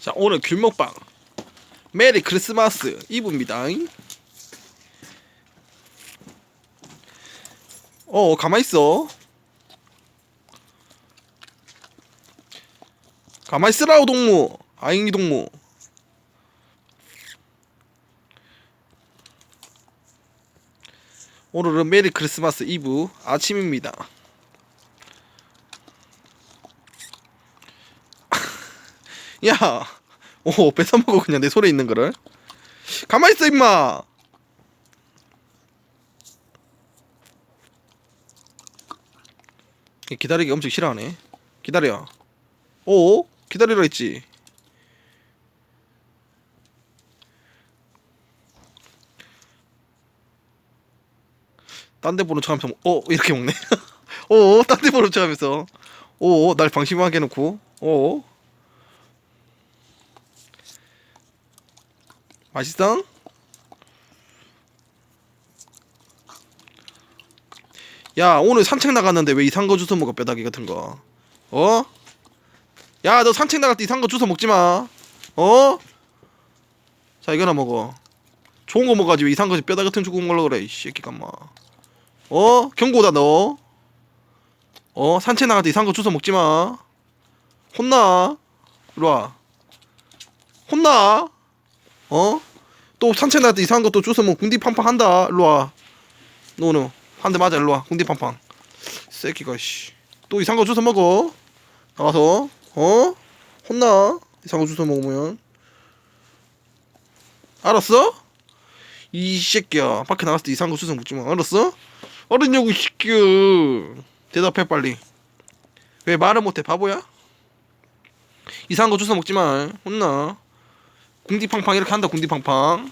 자 오늘 귤먹방. 메리 크리스마스 이브입니다. 어 가만있어. 가만있으라고 동무. 아잉이 동무. 오늘은 메리 크리스마스 이브 아침입니다. 야, 오 뺏어 먹어 그냥 내 손에 있는 거를. 가만 있어 임마. 얘 기다리기 엄청 싫어하네. 기다려. 오, 기다리라 했지. 딴 데 보는 척하면서 어 이렇게 먹네. 오, 딴 데 보는 척하면서 오, 날 방심하게 해놓고 오. 맛있어? 야 오늘 산책 나갔는데 왜 이상한 거 주워 먹어 뼈다귀 같은 거 어? 야 너 산책 나갈 때 이상한 거 주워 먹지 마 어? 자 이거나 먹어 좋은 거 먹어야지 왜 이상한 거 뼈다귀 같은 거 주고 먹으려 그래 이 새끼가 마 어? 경고다 너 어? 산책 나갈 때 이상한 거 주워 먹지 마 혼나 이리와 혼나 어? 또 산책 나갈 때 이상한 것도 주워 먹 궁디 팡팡 한다. 일로 와. 노노. 한 대 맞아. 일로 와. 궁디 팡팡. 새끼가 씨 또 이상한 거 주워 먹어. 나가서. 어? 혼나. 이상한 거 주워 먹으면. 알았어? 이 새끼야. 밖에 나갔을 때 이상한 거 주워 먹지 마. 알았어? 어딨냐고 이 새끼야. 대답해 빨리. 왜 말을 못해? 바보야? 이상한 거 주워 먹지 마. 혼나 궁디팡팡 이렇게 한다 궁디팡팡